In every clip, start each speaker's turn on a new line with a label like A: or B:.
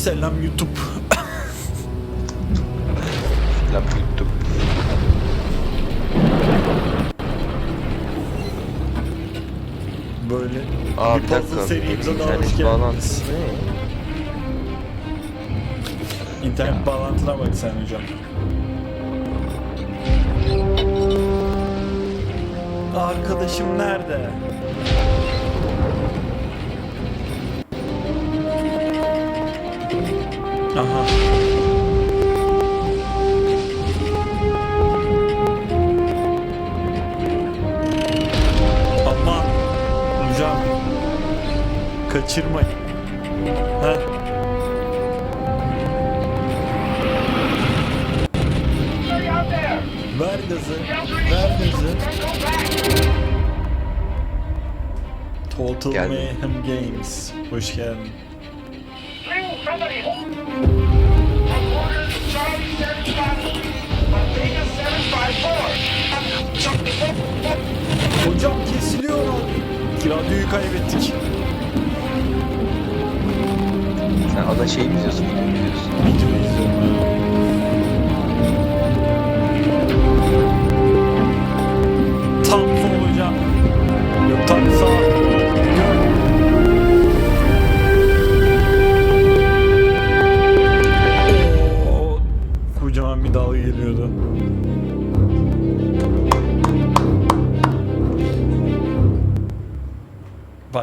A: Selam YouTube.
B: Lan YouTube.
A: Böyle
B: Aa
A: bir
B: bir dakika.
A: serimize daha hoş
B: İnternet
A: geldiniz. İnternet bağlantına bak sen hocam. Arkadaşım nerede? Aha. Aman hocam kaçırmayın. Heh. Ver gazı. Ver gazı. Total
B: Geldim.
A: Mayhem Games. Hoş geldin. Hocam kesiliyor radyo. Radyoyu kaybettik.
B: Sen ana şey mi izliyorsun? Video mu izliyorsun?
A: Video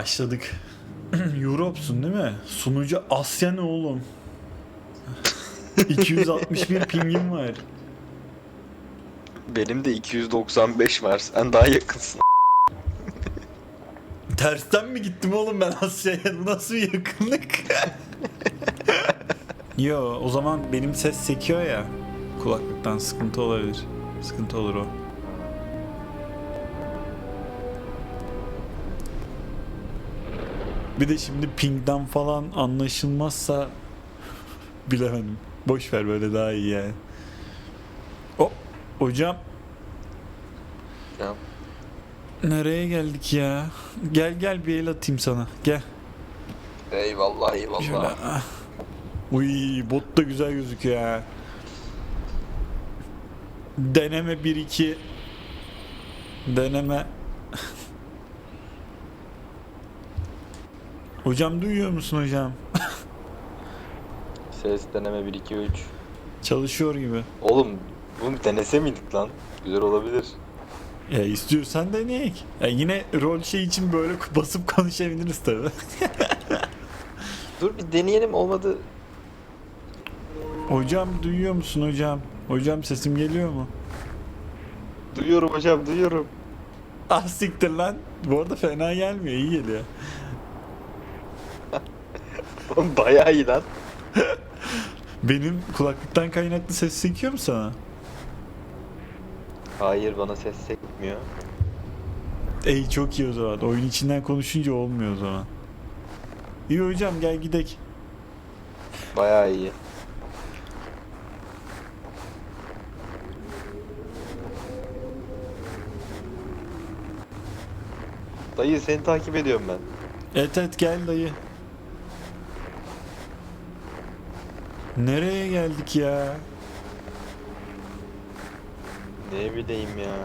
A: Başladık. Europe'sun değil mi? Sunucu Asya ne oğlum? 261 pingim var.
B: Benim de 295 var. Sen daha yakınsın.
A: Tersten mi gittim oğlum ben Asya'ya? Nasıl bir yakınlık? Yo o zaman benim ses sekiyor ya. Kulaklıktan sıkıntı olabilir. Sıkıntı olur o. Bir de şimdi pingden falan anlaşılmazsa bilemedim. Boş ver böyle daha iyi yani. O hocam
B: Ya,
A: Nereye geldik ya? Gel gel bir el atayım sana. Gel.
B: eyvallah
A: Şöyle.
B: eyvallah.
A: ah. Uy bot da güzel gözüküyor ha. Deneme 1-2. Deneme. Hocam duyuyor musun hocam?
B: Ses deneme 1 2 3.
A: Çalışıyor gibi.
B: Oğlum bunu denese miydik lan? Güzel olabilir.
A: Ya istiyorsan deneyek. Ya yine rol şey için böyle basıp konuşabiliriz tabi.
B: Dur bir deneyelim olmadı.
A: hocam duyuyor musun hocam? Hocam sesim geliyor mu?
B: Duyuyorum hocam duyuyorum.
A: Ah siktir lan. Bu arada fena gelmiyor. iyi geliyor.
B: Bayağı iyi lan.
A: Benim kulaklıktan kaynaklı ses sekiyor mu sana?
B: Hayır bana ses sekmiyor.
A: Ey çok iyi o zaman. Oyun içinden konuşunca olmuyor o zaman. İyi hocam gel gidek.
B: Bayağı iyi. Dayı seni takip ediyorum ben.
A: Evet evet gel dayı. Nereye geldik ya?
B: Ne bileyim ya.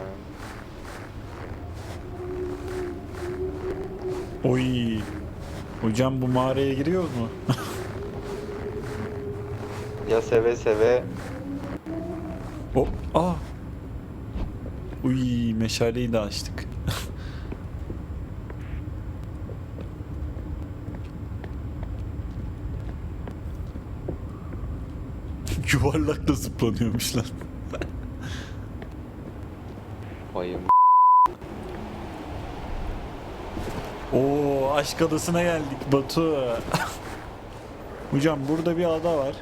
A: Oy. Hocam bu mağaraya giriyor mu?
B: Ya seve seve
A: Hop. Aa. Uy meşaleyi de açtık. Yuvarlakla zıplanıyormuş lan.
B: bayım.
A: Oo aşk adasına geldik Batu. Hocam burada bir ada var.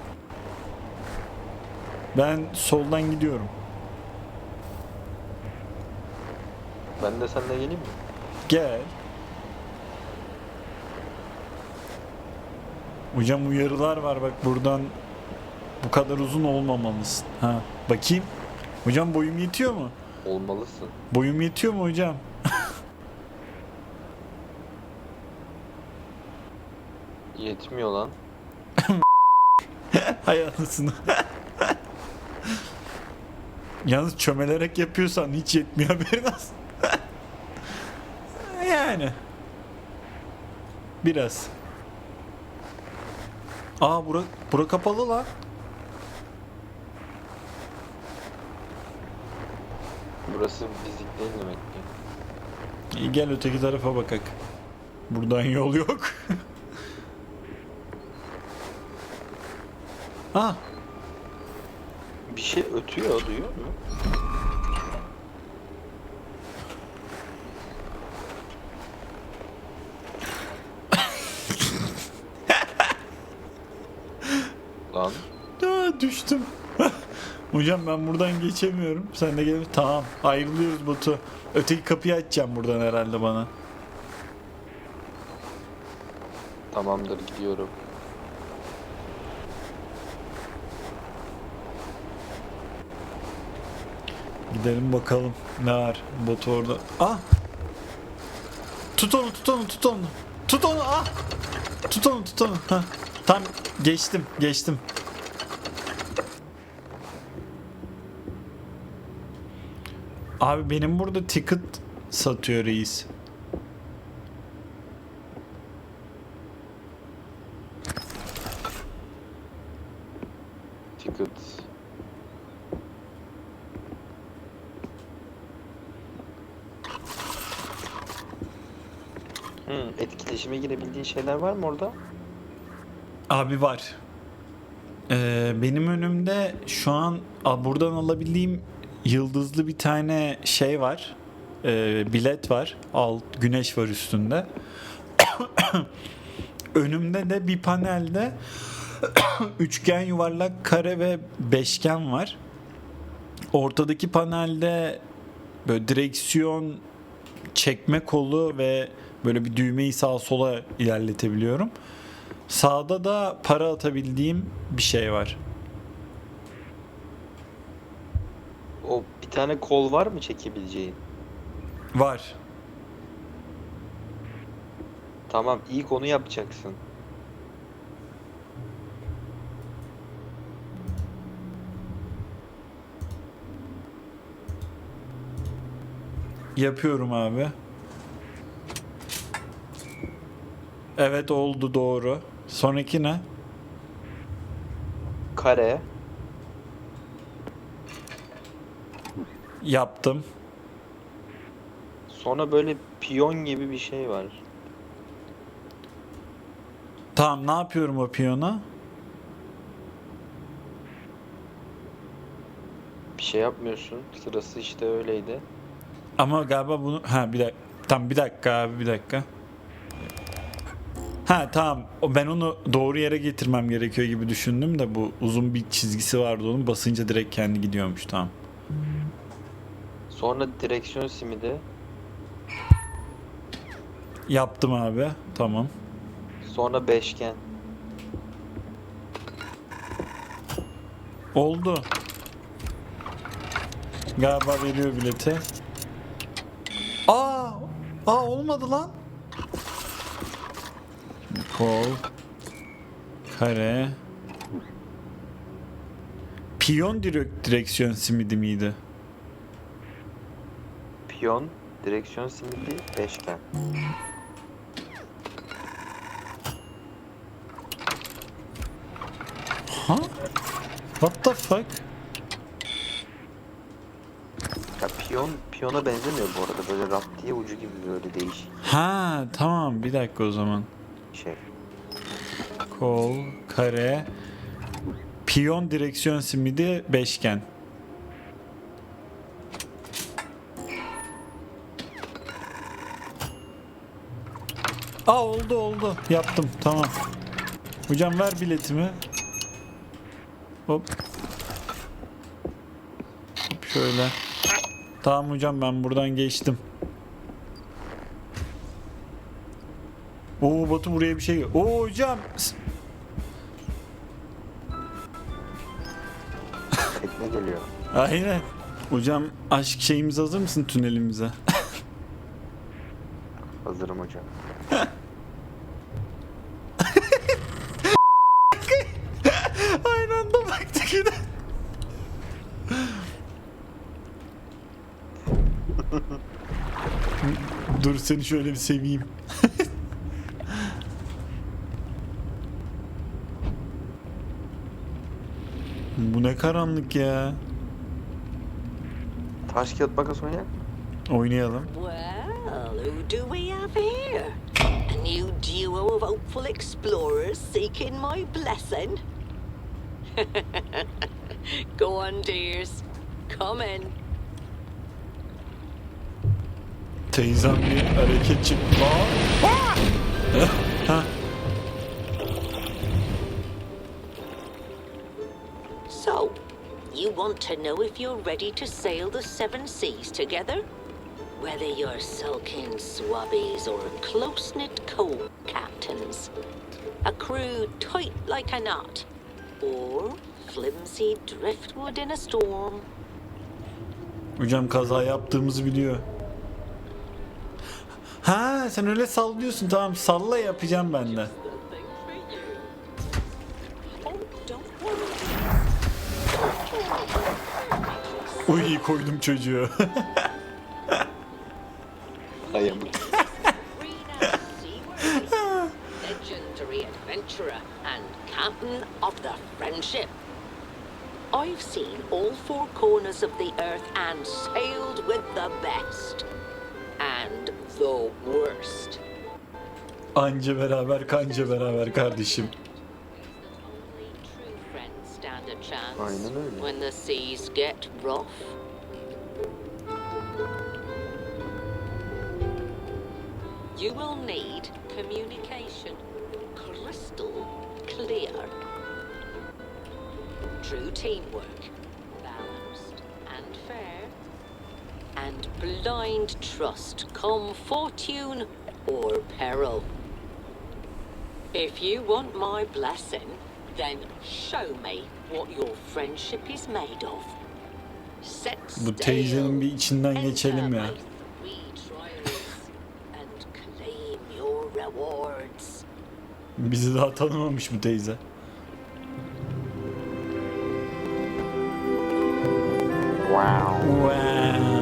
A: Ben soldan gidiyorum.
B: Ben de seninle geleyim mi?
A: Gel. Hocam uyarılar var bak buradan bu kadar uzun olmamalısın. Ha bakayım. Hocam boyum yetiyor mu?
B: Olmalısın.
A: Boyum yetiyor mu hocam?
B: Yetmiyor lan.
A: Hay anasını. Yalnız çömelerek yapıyorsan hiç yetmiyor olsun. yani. Biraz. Aa bura, bura kapalı lan.
B: Burası fizik değil demek ki.
A: İyi gel öteki tarafa bakak. Buradan yol yok. ah
B: Bir şey ötüyor duyuyor mu? Lan
A: Aa, düştüm. Hocam ben buradan geçemiyorum. Sen de gel. Tamam. Ayrılıyoruz Batu. Öteki kapıyı açacağım buradan herhalde bana.
B: tamamdır gidiyorum.
A: Gidelim bakalım. Ne var? Batu orada. Ah! Tut onu, tut onu, tut onu. Tut onu, ah! Tut onu, tut onu. Hah. Tam geçtim, geçtim. Abi benim burada ticket satıyor reis.
B: Ticket. Hmm, etkileşime girebildiğin şeyler var mı orada?
A: Abi var. Ee, benim önümde şu an a, buradan alabildiğim yıldızlı bir tane şey var. Ee, bilet var. Alt güneş var üstünde. Önümde de bir panelde üçgen, yuvarlak, kare ve beşgen var. Ortadaki panelde böyle direksiyon, çekme kolu ve böyle bir düğmeyi sağa sola ilerletebiliyorum. Sağda da para atabildiğim bir şey var.
B: O bir tane kol var mı çekebileceğin?
A: Var.
B: Tamam ilk onu yapacaksın.
A: Yapıyorum abi. Evet oldu doğru. Sonraki ne?
B: Kare.
A: Yaptım.
B: Sonra böyle piyon gibi bir şey var.
A: Tamam ne yapıyorum o piyona?
B: Bir şey yapmıyorsun. Sırası işte öyleydi.
A: Ama galiba bunu ha bir dakika. Tam bir dakika abi bir dakika. Ha tamam. Ben onu doğru yere getirmem gerekiyor gibi düşündüm de bu uzun bir çizgisi vardı onun basınca direkt kendi gidiyormuş tamam.
B: Sonra direksiyon simidi.
A: Yaptım abi. Tamam.
B: Sonra beşgen.
A: Oldu. Galiba veriyor bileti. Aa! Aa olmadı lan. Kol. Kare. Piyon direk direksiyon simidi miydi?
B: Piyon. Direksiyon simidi. Beşgen.
A: Ha? What the fuck?
B: Ya piyon, piyona benzemiyor bu arada. Böyle rap diye ucu gibi böyle değişik
A: Ha tamam bir dakika o zaman.
B: şey.
A: Kol, kare, piyon direksiyon simidi, beşgen. Aa oldu oldu. Yaptım tamam. Hocam ver biletimi. Hop. Hop şöyle. Tamam hocam ben buradan geçtim. Oo Batu buraya bir şey. Oo hocam.
B: Tekne geliyor.
A: Aynen. Hocam aşk şeyimiz hazır mısın tünelimize?
B: Hazırım hocam.
A: seni şöyle bir seveyim. Bu ne karanlık ya.
B: Taş kağıt makas oynayak.
A: Oynayalım.
C: Well, who do we have here? A new duo of hopeful explorers seeking my blessing? Go on, dears. Come in.
A: Teyzem bir hareket çıktı.
C: So, you want to know if you're ready to sail the seven seas together? Whether you're sulking swabbies or close knit co captains, a crew tight like a knot, or flimsy driftwood in a storm.
A: Hocam kaza yaptığımızı biliyor. Ha sen öyle sallıyorsun tamam salla yapacağım ben de. Uy koydum çocuğu.
C: Captain of the Friendship. I've seen all four corners of the earth and sailed with the best the worst.
A: Anca beraber kanca beraber kardeşim.
C: Only true friends stand a chance
B: Aynen öyle.
C: when the seas get rough. You will need communication crystal clear. True teamwork, blind trust come fortune or peril. If you want my blessing, then show me what your friendship is made of. Set
A: Bu teyzenin bir içinden geçelim ya.
C: And claim your rewards.
A: Bizi daha tanımamış bu teyze.
B: Wow.
A: Wow.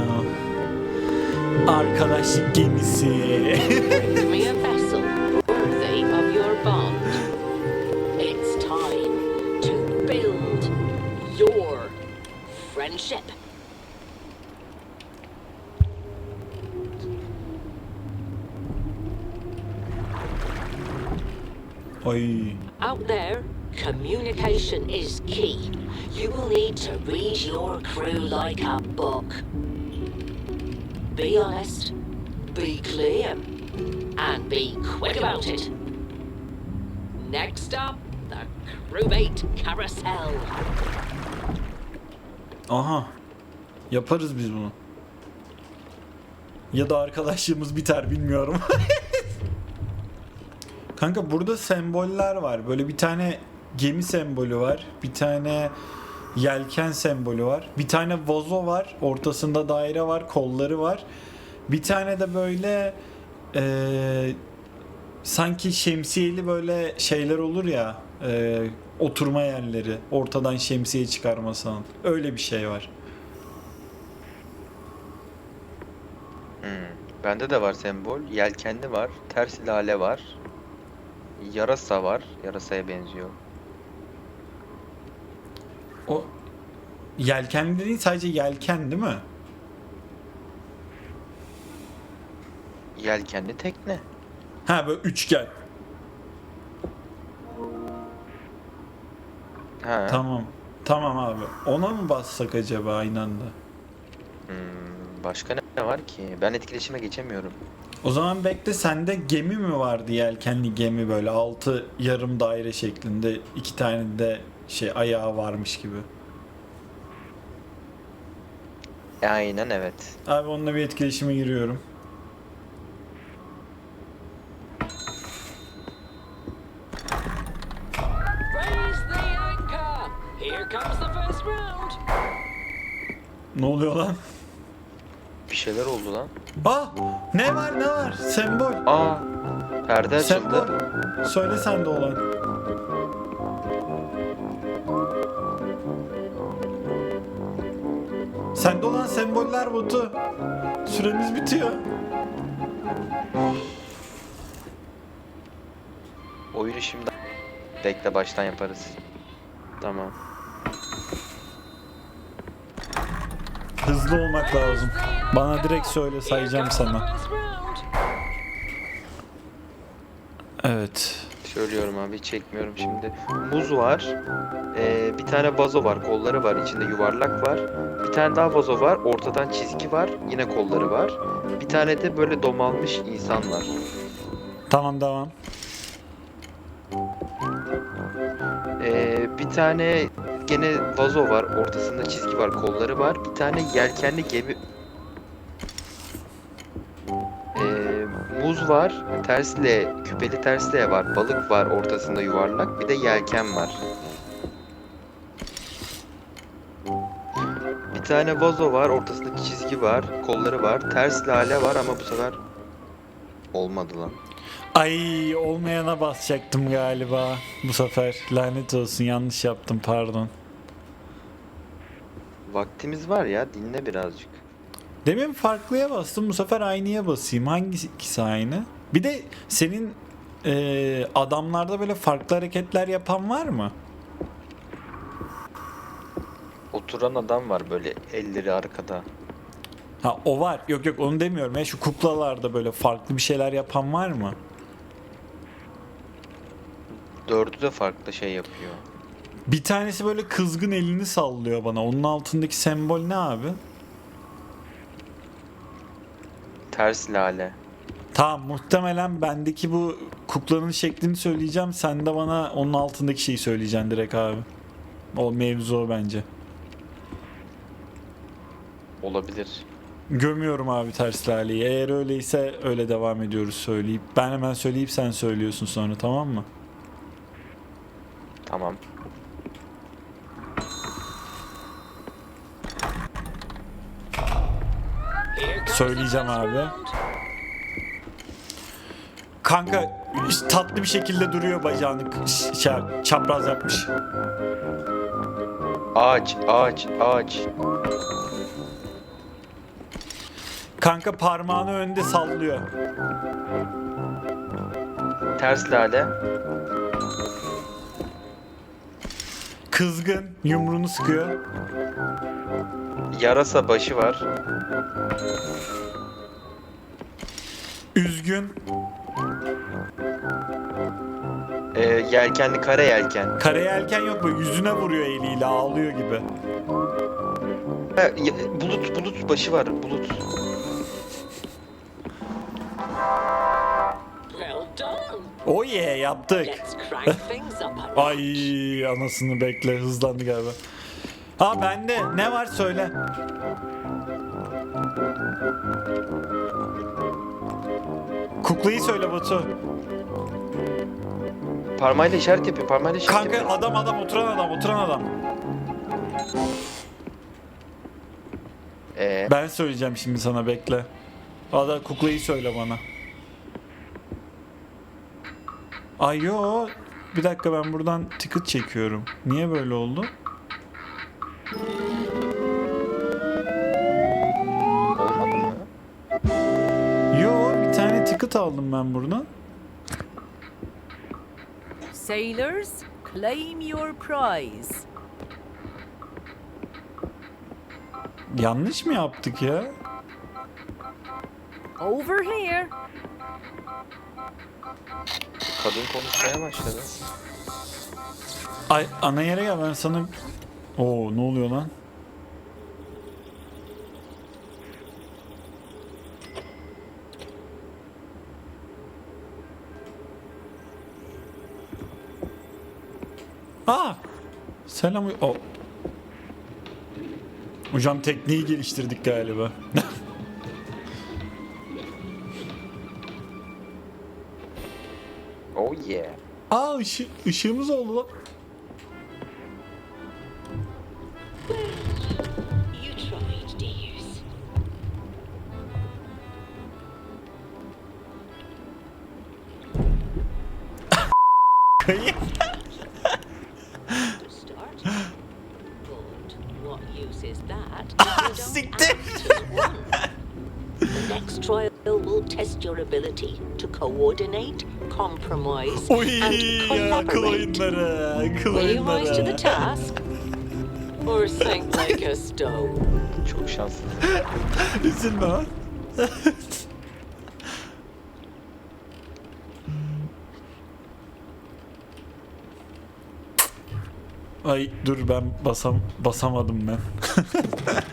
A: Arkadaşlık gemisi.
C: Bring me a vessel worthy of your bond. It's time to build your friendship.
A: Ay.
C: Out there, communication is key. You will need to read your crew like a book. Be honest, be clear, and be quick about it. Next up, the crewmate carousel.
A: Aha. Yaparız biz bunu. Ya da arkadaşlığımız biter bilmiyorum. Kanka burada semboller var. Böyle bir tane gemi sembolü var. Bir tane yelken sembolü var. Bir tane vazo var. Ortasında daire var. Kolları var. Bir tane de böyle eee, sanki şemsiyeli böyle şeyler olur ya. eee, oturma yerleri. Ortadan şemsiye çıkarmasan. Öyle bir şey var.
B: Hmm. Bende de var sembol. Yelkenli var. Ters lale var. Yarasa var. Yarasaya benziyor.
A: Yelken değil sadece yelken değil mi?
B: Yelkenli tekne.
A: Ha böyle üçgen.
B: Ha.
A: Tamam. Tamam abi. Ona mı bassak acaba aynı anda?
B: Hmm, başka ne var ki? Ben etkileşime geçemiyorum.
A: O zaman bekle sende gemi mi vardı yelkenli gemi böyle altı yarım daire şeklinde iki tane de şey ayağı varmış gibi.
B: Aynen evet.
A: Abi onunla bir etkileşime giriyorum. Ne oluyor lan?
B: Bir şeyler oldu lan.
A: Ah! Ne var ne var? Sembol.
B: Aa! Perde
A: Sembol.
B: açıldı.
A: Söyle sen de olan. Sende olan semboller botu. Süremiz bitiyor.
B: Oyunu şimdi bekle baştan yaparız. Tamam.
A: Hızlı olmak lazım. Bana direkt söyle sayacağım sana. Evet.
B: Söylüyorum abi çekmiyorum şimdi. Muz var. Ee, bir tane vazo var. Kolları var. içinde yuvarlak var. Tane daha vazo var. Ortadan çizgi var. Yine kolları var. Bir tane de böyle domalmış insan var.
A: Tamam devam.
B: Ee, bir tane gene vazo var. Ortasında çizgi var. Kolları var. Bir tane yelkenli gemi... Ee, muz var. Tersle, küpeli tersle var. Balık var. Ortasında yuvarlak. Bir de yelken var. Tane vazo var. Ortasında çizgi var. Kolları var. Ters lale var ama bu sefer olmadı lan.
A: Ay olmayana basacaktım galiba bu sefer. Lanet olsun yanlış yaptım pardon.
B: Vaktimiz var ya. Dinle birazcık.
A: Demin farklıya bastım bu sefer aynıya basayım. Hangisi ikisi aynı? Bir de senin eee, adamlarda böyle farklı hareketler yapan var mı?
B: Oturan adam var böyle elleri arkada.
A: Ha o var. Yok yok onu demiyorum. Ya şu kuklalarda böyle farklı bir şeyler yapan var mı?
B: Dördü de farklı şey yapıyor.
A: Bir tanesi böyle kızgın elini sallıyor bana. Onun altındaki sembol ne abi?
B: Ters lale.
A: Tamam muhtemelen bendeki bu kuklanın şeklini söyleyeceğim. Sen de bana onun altındaki şeyi söyleyeceksin direkt abi. O mevzu o bence.
B: Olabilir.
A: Gömüyorum abi ters laleyi. Eğer öyleyse öyle devam ediyoruz söyleyip. Ben hemen söyleyip sen söylüyorsun sonra tamam mı?
B: Tamam.
A: Söyleyeceğim abi. Kanka tatlı bir şekilde duruyor bacağını şey, çapraz yapmış.
B: Ağaç, ağaç, ağaç.
A: Kanka parmağını önde sallıyor.
B: Ters lale.
A: Kızgın yumruğunu sıkıyor.
B: Yarasa başı var.
A: Üzgün.
B: Ee, yelkenli kare yelken.
A: Kare yelken yok böyle yüzüne vuruyor eliyle ağlıyor gibi.
B: Ha, ya- bulut, bulut başı var. Bulut.
A: Yeah yaptık. Ay anasını bekle hızlandı galiba. Ha bende ne var söyle. Kuklayı söyle Batu.
B: Parmağıyla işaret yapıyor. Parmağıyla işaret
A: Kanka
B: yapıyor.
A: adam adam oturan adam oturan adam.
B: Ee,
A: Ben söyleyeceğim şimdi sana bekle. Ada kuklayı söyle bana. Ay yo. Bir dakika ben buradan ticket çekiyorum. Niye böyle oldu? Yo bir tane ticket aldım ben buradan.
D: Sailors, claim your prize.
A: Yanlış mı yaptık ya?
D: Over here.
B: Kadın konuşmaya başladı.
A: Ay ana yere gel ben sana... Oo ne oluyor lan? Aa! Selam. O. Hocam tekniği geliştirdik galiba.
B: yeah.
A: Aa ışı, ışığımız oldu lan.
C: You tried, dears. Start. Good. what use is that if you don't
A: Siktir.
C: act as one? The next trial will test your ability to coordinate, compromise,
A: Uy
C: and
A: akıl
C: collaborate.
A: oyunları. Akıl
C: Will you rise to the
A: oyunları.
C: task? Or sink like a stone?
B: Çok şanslı.
A: Üzülme lan. Ay dur ben basam basamadım. Ben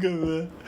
A: Aga be.